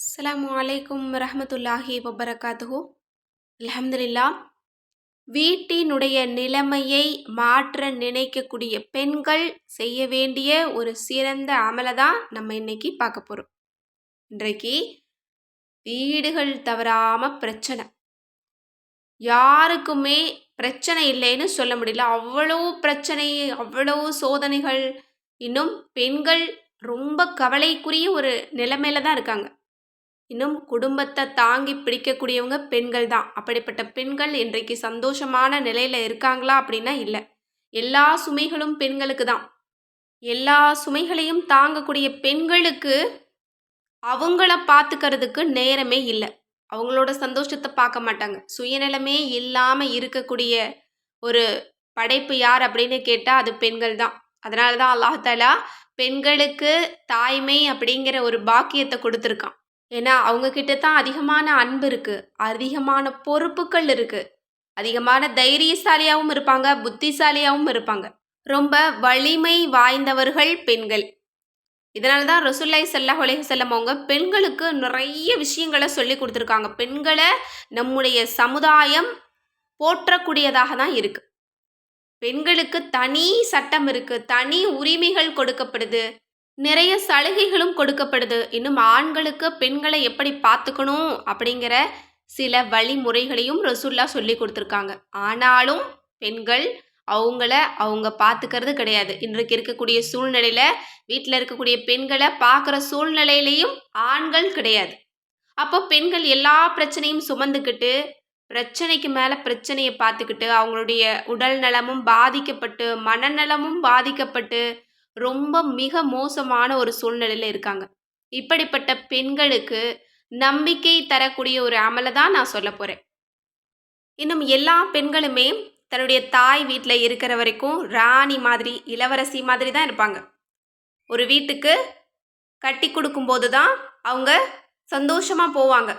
அஸ்லாம் வலைக்கும் ரஹமத்துல்லாஹி வபரகாத்துஹு அலமதுல்லா வீட்டினுடைய நிலைமையை மாற்ற நினைக்கக்கூடிய பெண்கள் செய்ய வேண்டிய ஒரு சிறந்த அமலை தான் நம்ம இன்னைக்கு பார்க்க போகிறோம் இன்றைக்கு வீடுகள் தவறாமல் பிரச்சனை. யாருக்குமே பிரச்சனை இல்லைன்னு சொல்ல முடியல. அவ்வளோ பிரச்சனை அவ்வளோ சோதனைகள். இன்னும் பெண்கள் ரொம்ப கவலைக்குரிய ஒரு நிலைமையில தான் இருக்காங்க. இன்னும் குடும்பத்தை தாங்கி பிடிக்கக்கூடியவங்க பெண்கள் தான். அப்படிப்பட்ட பெண்கள் இன்றைக்கு சந்தோஷமான நிலையில் இருக்காங்களா அப்படின்னா இல்லை. எல்லா சுமைகளும் பெண்களுக்கு தான். எல்லா சுமைகளையும் தாங்கக்கூடிய பெண்களுக்கு அவங்கள பார்த்துக்கிறதுக்கு நேரமே இல்லை. அவங்களோட சந்தோஷத்தை பார்க்க மாட்டாங்க. சுயநலமே இல்லாமல் இருக்கக்கூடிய ஒரு படைப்பு யார் அப்படின்னு கேட்டால் அது பெண்கள் தான். அதனால தான் அல்லாஹாலா பெண்களுக்கு தாய்மை அப்படிங்கிற ஒரு பாக்கியத்தை கொடுத்துருக்கான். ஏன்னா அவங்க கிட்ட தான் அதிகமான அன்பு இருக்கு. அதிகமான பொறுப்புகள் இருக்கு. அதிகமான தைரியசாலியாகவும் இருப்பாங்க புத்திசாலியாகவும் இருப்பாங்க. ரொம்ப வலிமை வாய்ந்தவர்கள் பெண்கள். இதனால தான் ரசூல்லாய் உலக செல்லம் அவங்க பெண்களுக்கு நிறைய விஷயங்களை சொல்லி கொடுத்துருக்காங்க. பெண்களை நம்முடைய சமுதாயம் போற்றக்கூடியதாக தான் இருக்குது பெண்களுக்கு தனி சட்டம் இருக்குது தனி உரிமைகள் கொடுக்கப்படுது. நிறைய சலுகைகளும் கொடுக்கப்படுது. இன்னும் ஆண்களுக்கு பெண்களை எப்படி பார்த்துக்கணும் அப்படிங்கிற சில வழிமுறைகளையும் ரசுல்லா சொல்லி கொடுத்துருக்காங்க. ஆனாலும் பெண்கள் அவங்கள அவங்க பார்த்துக்கிறது கிடையாது. இன்றைக்கு இருக்கக்கூடிய சூழ்நிலையில் வீட்டில் இருக்கக்கூடிய பெண்களை பார்க்குற சூழ்நிலையிலையும் ஆண்கள் கிடையாது. அப்போ பெண்கள் எல்லா பிரச்சனையும் சுமந்துக்கிட்டு பிரச்சனைக்கு மேலே பிரச்சனையை பார்த்துக்கிட்டு அவங்களுடைய உடல் நலமும் பாதிக்கப்பட்டு மனநலமும் பாதிக்கப்பட்டு ரொம்ப மிக மோசமான ஒரு சூழ்நிலையில் இருக்காங்க. இப்படிப்பட்ட பெண்களுக்கு நம்பிக்கை தரக்கூடிய ஒரு அமலை தான் நான் சொல்ல போகிறேன் இன்னும் எல்லா பெண்களுமே தன்னுடைய தாய் வீட்டில் இருக்கிற வரைக்கும் ராணி மாதிரி இளவரசி மாதிரி தான் இருப்பாங்க. ஒரு வீட்டுக்கு கட்டி கொடுக்கும்போது தான் அவங்க சந்தோஷமாக போவாங்க.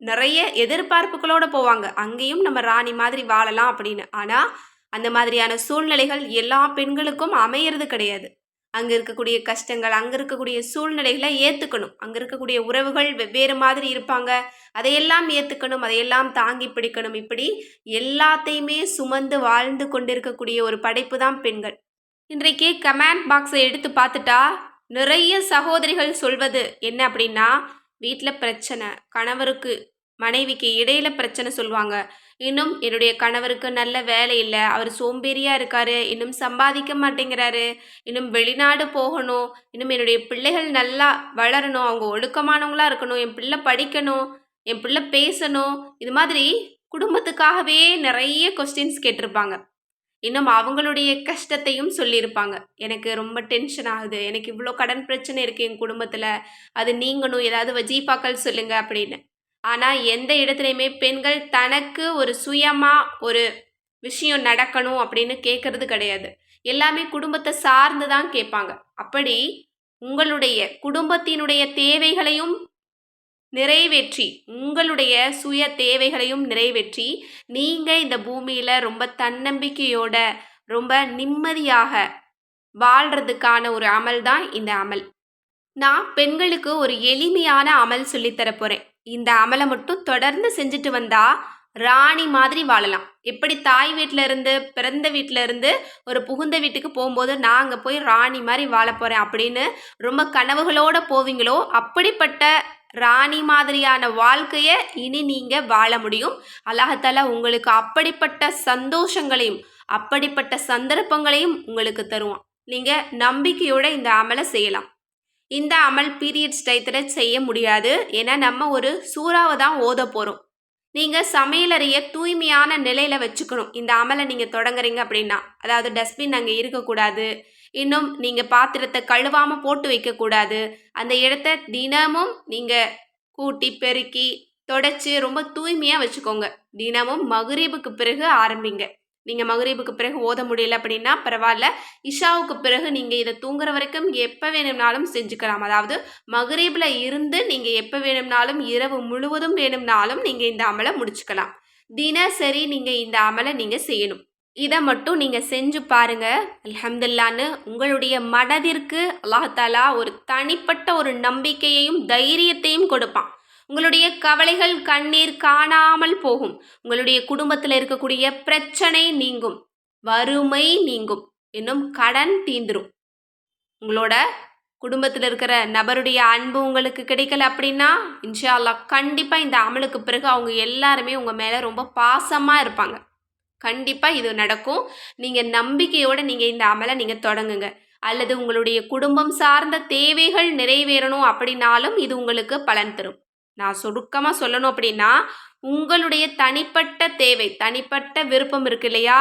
நிறைய எதிர்பார்ப்புகளோடு போவாங்க. அங்கேயும் நம்ம ராணி மாதிரி வாழலாம் அப்படின்னு. ஆனால் அந்த மாதிரியான சூழ்நிலைகள் எல்லா பெண்களுக்கும் அமையிறது கிடையாது. அங்கே இருக்கக்கூடிய கஷ்டங்கள் அங்கே இருக்கக்கூடிய சூழ்நிலைகளை ஏற்றுக்கணும் அங்கே இருக்கக்கூடிய உறவுகள் வெவ்வேறு மாதிரி இருப்பாங்க. அதையெல்லாம் ஏற்றுக்கணும் அதையெல்லாம் தாங்கி பிடிக்கணும். இப்படி எல்லாத்தையுமே சுமந்து வாழ்ந்து கொண்டிருக்கக்கூடிய ஒரு படைப்பு தான் பெண்கள். இன்றைக்கு கமெண்ட் பாக்ஸை எடுத்து பார்த்துட்டா நிறைய சகோதரிகள் சொல்வது என்ன அப்படின்னா வீட்டில் பிரச்சனை கணவருக்கு மனைவிக்கு இடையில பிரச்சனை சொல்லுவாங்க. இன்னும் என்னுடைய கணவருக்கு நல்ல வேலை இல்லை. அவர் சோம்பேறியாக இருக்காரு. இன்னும் சம்பாதிக்க மாட்டேங்கிறாரு. இன்னும் வெளிநாடு போகணும். இன்னும் என்னுடைய பிள்ளைகள் நல்லா வளரணும். அவங்க ஒழுக்கமானவங்களா இருக்கணும். என் பிள்ளை படிக்கணும். என் பிள்ளை பேசணும். இது மாதிரி குடும்பத்துக்காகவே நிறைய கொஸ்டின்ஸ் கேட்டிருப்பாங்க. இன்னும் அவங்களுடைய கஷ்டத்தையும் சொல்லியிருப்பாங்க. எனக்கு ரொம்ப டென்ஷன் ஆகுது. எனக்கு இவ்வளோ கடன் பிரச்சனை இருக்குது என் குடும்பத்தில். அது நீங்கணும். ஏதாவது வஜீபாக்கள் சொல்லுங்கள் அப்படின்னு. ஆனால் எந்த இடத்துலையுமே பெண்கள் தனக்கு ஒரு சுயமாக ஒரு விஷயம் நடக்கணும் அப்படின்னு கேட்கறது கிடையாது. எல்லாமே குடும்பத்தை சார்ந்து தான் கேட்பாங்க. அப்படி உங்களுடைய குடும்பத்தினுடைய தேவைகளையும் நிறைவேற்றி உங்களுடைய சுய தேவைகளையும் நிறைவேற்றி நீங்கள் இந்த பூமியில் ரொம்ப தன்னம்பிக்கையோட ரொம்ப நிம்மதியாக வாழ்கிறதுக்கான ஒரு அமல் தான் இந்த அமல். நான் பெண்களுக்கு ஒரு எளிமையான அமல் சொல்லித்தர போகிறேன் இந்த அமலை மட்டும் தொடர்ந்து செஞ்சுட்டு வந்தா ராணி மாதிரி வாழலாம். எப்படி தாய் வீட்டில் இருந்து பிறந்த வீட்டில் இருந்து ஒரு புகுந்த வீட்டுக்கு போகும்போது நான் அங்கே போய் ராணி மாதிரி வாழ போகிறேன் அப்படின்னு ரொம்ப கனவுகளோடு போவீங்களோ அப்படிப்பட்ட ராணி மாதிரியான வாழ்க்கையை இனி நீங்கள் வாழ முடியும். அல்லாஹால உங்களுக்கு அப்படிப்பட்ட சந்தோஷங்களையும் அப்படிப்பட்ட சந்தர்ப்பங்களையும் உங்களுக்கு தருவான். நீங்கள் நம்பிக்கையோட இந்த அமலை செய்யலாம். இந்த அமல் பீரியட்ஸ் டயத்தில் செய்ய முடியாது. ஏன்னா நம்ம ஒரு சூறாவை தான் ஓத போகிறோம் நீங்கள் சமையலறையை தூய்மையான நிலையில் வச்சுக்கணும். இந்த அமலை நீங்கள் தொடங்குறீங்க அப்படின்னா அதாவது டஸ்ட்பின் அங்கே இருக்கக்கூடாது. இன்னும் நீங்கள் பாத்திரத்தை கழுவாமல் போட்டு வைக்கக்கூடாது. அந்த இடத்த தினமும் நீங்கள் கூட்டி பெருக்கி தொடச்சி ரொம்ப தூய்மையாக வச்சுக்கோங்க. தினமும் மகுரீபுக்கு பிறகு ஆரம்பிங்க. நீங்கள் மகரீபுக்கு பிறகு ஓத முடியல அப்படின்னா பரவாயில்ல. இஷாவுக்கு பிறகு நீங்கள் இதை தூங்குற வரைக்கும் எப்போ வேணும்னாலும் செஞ்சுக்கலாம். அதாவது மகரீபில் இருந்து நீங்கள் எப்போ வேணும்னாலும் இரவு முழுவதும் வேணும்னாலும் நீங்கள் இந்த அமலை முடிச்சுக்கலாம். தினசரி நீங்கள் இந்த அமலை நீங்கள் செய்யணும். இதை மட்டும் நீங்கள் செஞ்சு பாருங்கள் அல்ஹம்துல்லான்னு உங்களுடைய மனதிற்கு அல்லாஹாலா ஒரு தனிப்பட்ட ஒரு நம்பிக்கையையும் தைரியத்தையும் கொடுப்பான். உங்களுடைய கவலைகள் கண்ணீர் காணாமல் போகும். உங்களுடைய குடும்பத்தில் இருக்கக்கூடிய பிரச்சனை நீங்கும். வறுமை நீங்கும். இன்னும் கடன் தீந்துரும். உங்களோட குடும்பத்தில் இருக்கிற நபருடைய அன்பு உங்களுக்கு கிடைக்கல அப்படின்னா இன்ஷா கண்டிப்பாக இந்த அமலுக்கு பிறகு அவங்க எல்லாருமே உங்கள் மேலே ரொம்ப பாசமாக இருப்பாங்க. கண்டிப்பாக இது நடக்கும். நீங்கள் நம்பிக்கையோடு நீங்கள் இந்த அமலை நீங்கள் தொடங்குங்க. அல்லது உங்களுடைய குடும்பம் சார்ந்த தேவைகள் நிறைவேறணும் அப்படின்னாலும் இது உங்களுக்கு பலன் தரும். நான் சுருக்கமாக சொல்லணும் அப்படின்னா உங்களுடைய தனிப்பட்ட தேவை தனிப்பட்ட விருப்பம் இருக்கு இல்லையா?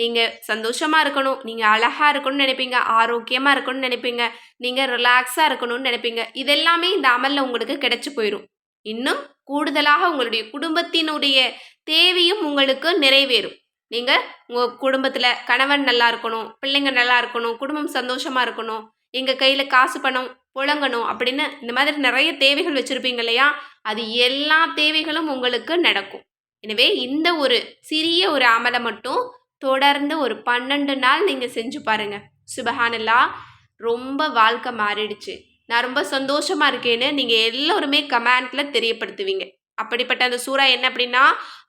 நீங்கள் சந்தோஷமாக இருக்கணும் நீங்கள் அழகாக இருக்கணும்னு நினைப்பீங்க ஆரோக்கியமாக இருக்கணும்னு நினைப்பீங்க நீங்கள் ரிலாக்ஸாக இருக்கணும்னு நினைப்பீங்க. இதெல்லாமே இந்த அமலில் உங்களுக்கு கிடைச்சி போயிடும் இன்னும் கூடுதலாக உங்களுடைய குடும்பத்தினுடைய தேவையும் உங்களுக்கு நிறைவேறும். நீங்கள் உங்கள் குடும்பத்தில் கணவன் நல்லா இருக்கணும் பிள்ளைங்க நல்லா இருக்கணும் குடும்பம் சந்தோஷமாக இருக்கணும் எங்கள் கையில் காசு பணம் புழங்கணும் அப்படின்னு இந்த மாதிரி நிறைய தேவைகள் வச்சுருப்பீங்க இல்லையா? அது எல்லா தேவைகளும் உங்களுக்கு நடக்கும். எனவே இந்த ஒரு சிறிய ஒரு அமலை மட்டும் தொடர்ந்து ஒரு பன்னெண்டு நாள் நீங்கள் செஞ்சு பாருங்கள் சுபஹானல்லா ரொம்ப வாழ்க்கை மாறிடுச்சு. நான் ரொம்ப சந்தோஷமாக இருக்கேன்னு நீங்கள் எல்லோருமே கமெண்ட்டில் தெரியப்படுத்துவீங்க. அப்படிப்பட்ட அந்த சூறா என்ன அப்படின்னா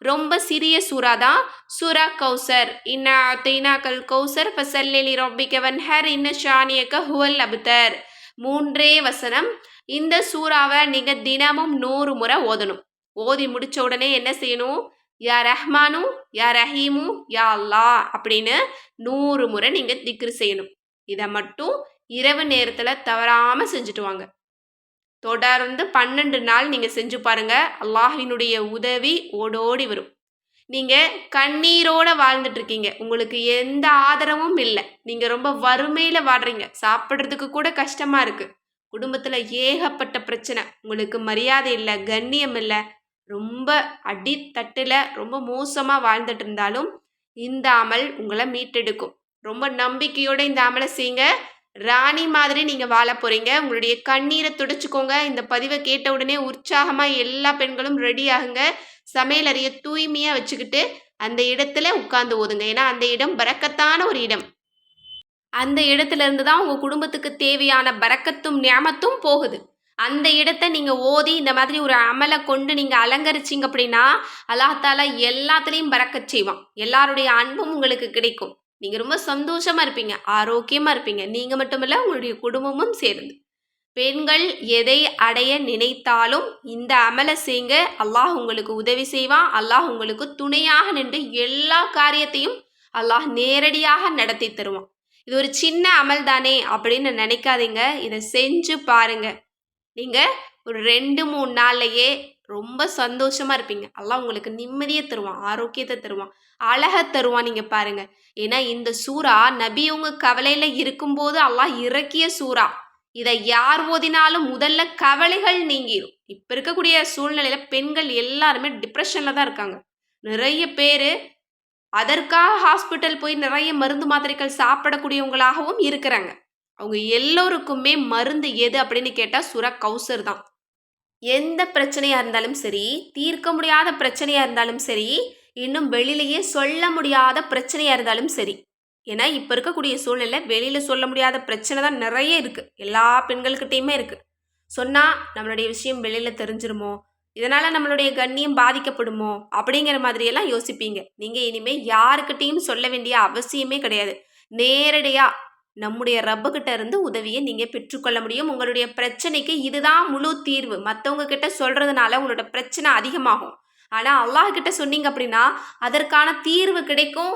ரொம்ப சிறிய சூறா தான் சூரா கௌசர். இன்ன தீனாக்கல் கௌசர் ஃபசல்லி ரொம்பிக்கவன் ஹர் இன்ன ஷானியக்க ஹுவல் அபுத்தர். மூன்றே வசனம். இந்த சூறாவை நீங்கள் தினமும் நூறு முறை ஓதணும். ஓதி முடித்த உடனே என்ன செய்யணும்? யா ரஹ்மானு யா ரஹீமு யா அல்லா அப்படின்னு நூறு முறை நீங்கள் திக்ரு செய்யணும். இதை மட்டும் இரவு நேரத்தில் தவறாமல் செஞ்சுட்டு வாங்க. தொடர்ந்து பன்னெண்டு நாள் நீங்கள் செஞ்சு பாருங்கள் அல்லாஹினுடைய உதவி ஓடோடி வரும். நீங்கள் கண்ணீரோடு வாழ்ந்துட்டு இருக்கீங்க. உங்களுக்கு எந்த ஆதரவும் இல்லை. நீங்கள் ரொம்ப வறுமையில் வாடுறீங்க சாப்பிட்றதுக்கு கூட கஷ்டமாக இருக்குது குடும்பத்தில் ஏகப்பட்ட பிரச்சனை. உங்களுக்கு மரியாதை இல்லை கண்ணியம் இல்லை. ரொம்ப அடித்தட்டில் ரொம்ப மோசமாக வாழ்ந்துட்டு இருந்தாலும் இந்த அமல் உங்களை மீட்டெடுக்கும். ரொம்ப நம்பிக்கையோடு இந்த அமலை செய்யுங்க. ராணி மாதிரி நீங்கள் வாழ போகிறீங்க உங்களுடைய கண்ணீரை துடைச்சிக்கோங்க. இந்த பதிவை கேட்ட உடனே உற்சாகமாக எல்லா பெண்களும் ரெடி ஆகுங்க. சமையல் அறைய தூய்மையாக வச்சுக்கிட்டு அந்த இடத்துல உட்காந்து ஓதுங்க. ஏன்னா அந்த இடம் பறக்கத்தான ஒரு இடம். அந்த இடத்துல இருந்து தான் உங்கள் குடும்பத்துக்கு தேவையான பறக்கத்தும் ஞாபத்தும் போகுது. அந்த இடத்த நீங்கள் ஓதி இந்த மாதிரி ஒரு அமலை கொண்டு நீங்கள் அலங்கரிச்சிங்க அப்படின்னா அல்லாஹால எல்லாத்துலேயும் பறக்க செய்வான். எல்லாருடைய அன்பும் உங்களுக்கு கிடைக்கும். நீங்கள் ரொம்ப சந்தோஷமாக இருப்பீங்க ஆரோக்கியமாக இருப்பீங்க. நீங்கள் மட்டுமல்ல உங்களுடைய குடும்பமும் சேர்ந்து. பெண்கள் எதை அடைய நினைத்தாலும் இந்த அமலை செய்ங்க. அல்லாஹ் உங்களுக்கு உதவி செய்வான். அல்லாஹ் உங்களுக்கு துணையாக நின்று எல்லா காரியத்தையும் அல்லாஹ் நேரடியாக நடத்தி தருவான். இது ஒரு சின்ன அமல் தானே அப்படின்னு நினைக்காதீங்க. இதை செஞ்சு பாருங்க. நீங்கள் ஒரு ரெண்டு மூணு நாள்லையே ரொம்ப சந்தோஷமாக இருப்பீங்க. எல்லாம் உங்களுக்கு நிம்மதியை தருவான் ஆரோக்கியத்தை தருவான் அழகை தருவான் நீங்கள் பாருங்கள் ஏன்னா இந்த சூறா நபி உங்க கவலையில் இருக்கும்போது எல்லாம் இறக்கிய சூறா. இதை யார் ஓதினாலும் முதல்ல கவலைகள் நீங்கிடும் இப்போ இருக்கக்கூடிய சூழ்நிலையில் பெண்கள் எல்லாருமே டிப்ரெஷனில் தான் இருக்காங்க. நிறைய பேர் அதற்காக ஹாஸ்பிட்டல் போய் நிறைய மருந்து மாத்திரைகள் சாப்பிடக்கூடியவங்களாகவும் இருக்கிறாங்க. அவங்க எல்லோருக்குமே மருந்து எது அப்படின்னு கேட்டால் சுர கௌசர் தான். எந்த பிரச்சனையாக இருந்தாலும் சரி தீர்க்க முடியாத பிரச்சனையாக இருந்தாலும் சரி இன்னும் வெளியிலேயே சொல்ல முடியாத பிரச்சனையாக இருந்தாலும் சரி. ஏன்னா இப்போ இருக்கக்கூடிய சூழ்நிலை வெளியில் சொல்ல முடியாத பிரச்சனை தான் நிறைய இருக்குது எல்லா பெண்கள்கிட்டையுமே இருக்குது சொன்னால் நம்மளுடைய விஷயம் வெளியில் தெரிஞ்சிருமோ? இதனால் நம்மளுடைய கண்ணியம் பாதிக்கப்படுமோ? அப்படிங்கிற மாதிரியெல்லாம் யோசிப்பீங்க. நீங்கள் இனிமேல் யாருக்கிட்டேயும் சொல்ல வேண்டிய அவசியமே கிடையாது. நேரடியாக நம்முடைய ரப்புக்கிட்ட இருந்து உதவியை நீங்கள் பெற்றுக்கொள்ள முடியும். உங்களுடைய பிரச்சனைக்கு இதுதான் முழு தீர்வு. மற்றவங்க கிட்ட சொல்கிறதுனால உங்களோட பிரச்சனை அதிகமாகும். ஆனால் அல்லாஹ் கிட்ட சொன்னீங்க அப்படின்னா அதற்கான தீர்வு கிடைக்கும்.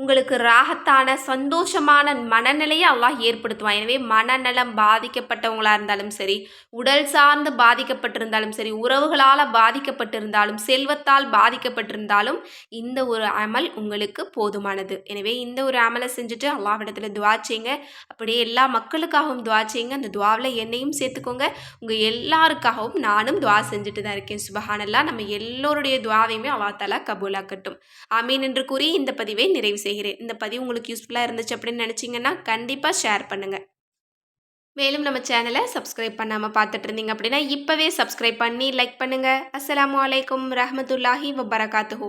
உங்களுக்கு ராகத்தான சந்தோஷமான மனநிலையை அல்லாஹ் ஏற்படுத்துவான். எனவே மனநலம் பாதிக்கப்பட்டவங்களாக இருந்தாலும் சரி உடல் சார்ந்து பாதிக்கப்பட்டிருந்தாலும் சரி உறவுகளால் பாதிக்கப்பட்டிருந்தாலும் செல்வத்தால் பாதிக்கப்பட்டிருந்தாலும் இந்த ஒரு அமல் உங்களுக்கு போதுமானது. எனவே இந்த ஒரு அமலை செஞ்சுட்டு அல்லாஹிடத்தில் துவா செய்யுங்க. அப்படியே எல்லா மக்களுக்காகவும் துவா செய்யுங்க. அந்த துவாவில் என்னையும் சேர்த்துக்கோங்க. உங்கள் எல்லாருக்காகவும் நானும் துவா செஞ்சுட்டு தான் இருக்கேன். சுபஹானல்லா நம்ம எல்லோருடைய துவாவையுமே அல்லா தாலா கபூலாக்கட்டும். அமீன் என்று கூறி இந்த பதிவை நிறைவு செய்கிறேன். இந்த பதிவு உங்களுக்கு யூஸ்ஃபுல்லாக இருந்துச்சு அப்படின்னு நினச்சிங்கன்னா கண்டிப்பாக ஷேர் பண்ணுங்கள் மேலும் நம்ம சேனலை சப்ஸ்கிரைப் பண்ணாமல் பார்த்துட்டு இருந்தீங்க அப்படின்னா இப்போவே சப்ஸ்கிரைப் பண்ணி லைக் பண்ணுங்கள் அஸ்லாம் வலைக்கம் ரஹமத்துல்லாஹி வபரகாத்துஹூ.